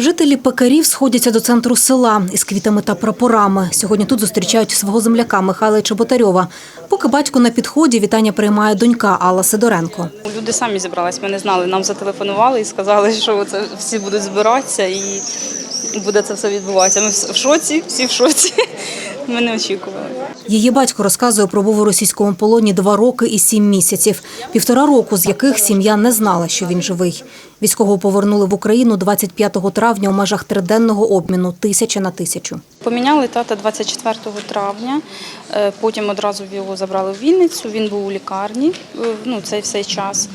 Жителі пекарів сходяться до центру села із квітами та прапорами. Сьогодні тут зустрічають свого земляка Михайла Чеботарьова. Поки батько на підході, вітання приймає донька Алла Сидоренко. Люди самі зібрались, ми не знали. Нам зателефонували і сказали, що це всі будуть збиратися і буде це все відбуватися. Ми в шоці, всі в шоці. Ми не очікували. Її батько розказує про був у російському полоні два роки і сім місяців, півтора року, з яких сім'я не знала, що він живий. Військового повернули в Україну 25 травня у межах триденного обміну тисяча на тисячу. Поміняли тата 24 травня, е, потім одразу його забрали в Вінницю, він був у лікарні е, ну, цей всей час.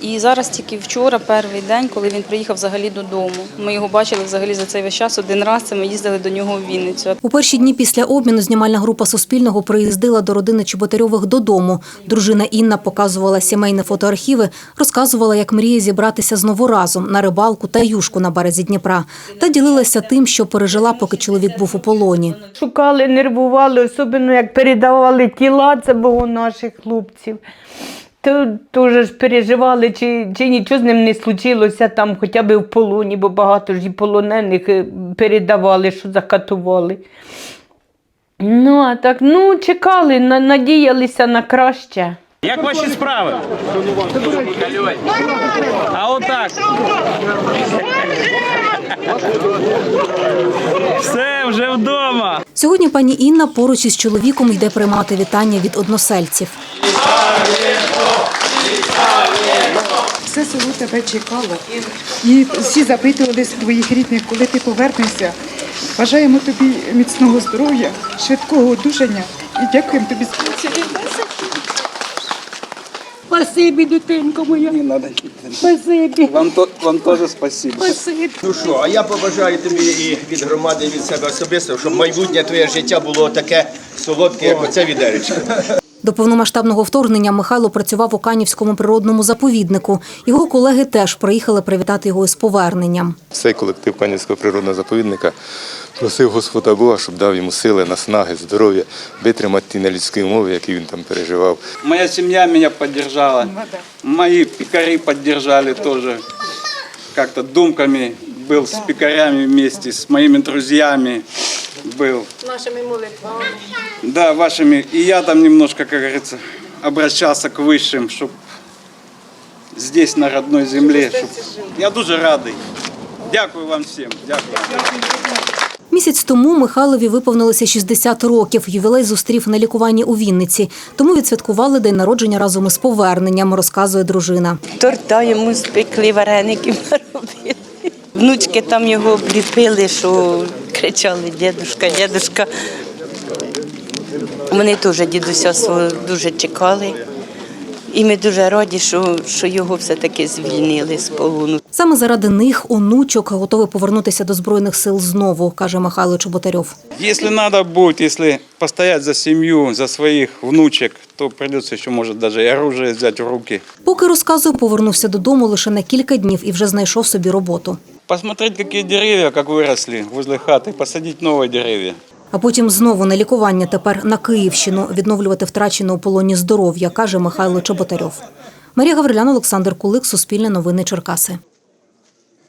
І зараз тільки вчора, перший день, коли він приїхав взагалі додому. Ми його бачили взагалі за цей весь час один раз, це ми їздили до нього в Вінницю. У перші дні після обміну знімальна група Суспільного приїздила до родини Чеботарьових додому. Дружина Інна показувала сімейні фотоархіви, розказувала, як мріє зібратися знову разом на рибалку та юшку на березі Дніпра, та ділилася тим, що пережила, поки чоловік був у полоні. Шукали, нервували, особливо як передавали тіла, це було наших хлопців. То теж переживали, чи, чи нічого з ним не случилося там, хоча б в полоні, бо багато ж і полонених е, передавали, що закатували. Ну, а так, ну, чекали, на- надіялися на краще. Як ваші справи? А отак. Все, вже вдома. Сьогодні пані Інна поруч із чоловіком йде приймати вітання від односельців. Все село тебе чекало. І всі запитували з твоїх рідних, коли ти повернешся. Бажаємо тобі міцного здоров'я, швидкого одужання і дякуємо тобі. Спасибі, дитинко моя. Не надо. Спасибі. Вам, то, вам теж спасибо. Спасибі. Ну що, а я побажаю тобі і від громади, і від себе особисто, щоб майбутнє твоє життя було таке солодке, як оце відеречко. До повномасштабного вторгнення Михайло працював у Канівському природному заповіднику. Його колеги теж приїхали привітати його із поверненням. Цей колектив Канівського природного заповідника просив Господа Бога, щоб дав йому сили, наснаги, здоров'я, витримати ті нелюдські умови, які він там переживав. Моя сім'я мене підтримала. Мої пікарі підтримали теж. Как-то думками был с пекарями вместе, с моими друзьями был. Нашими молитвами. Да, вашими. И я там немножко, как говорится, обращался к высшим, чтобы здесь, на родной земле. Чтоб... Я дуже радий. Дякую вам всім. Дякую. Місяць тому Михайлові виповнилося 60 років. Ювілей зустрів на лікуванні у Вінниці. Тому відсвяткували день народження разом із поверненням, розказує дружина. Торта йому спекли, вареників робили. Внучки там його обліпили, що кричали дідушка, дідушка. Вони теж дідуся свого дуже чекали І ми дуже раді, що, що його все-таки звільнили з полону. Саме заради них онучок готовий повернутися до збройних сил знову, каже Михайло Чоботарьов. Если надо будет, если постоять за семью, за своих внучек, то придется еще, может, даже и оружие взять в руки. Поки розказує, повернувся додому лише на кілька днів і вже знайшов собі роботу. Посмотреть, какие деревья, как выросли возле хаты, посадить новые деревья. А потім знову на лікування тепер на Київщину відновлювати втрачене у полоні здоров'я, каже Михайло Чоботарьов. Марія Гаврилян, Олександр Кулик, Суспільне новини Черкаси.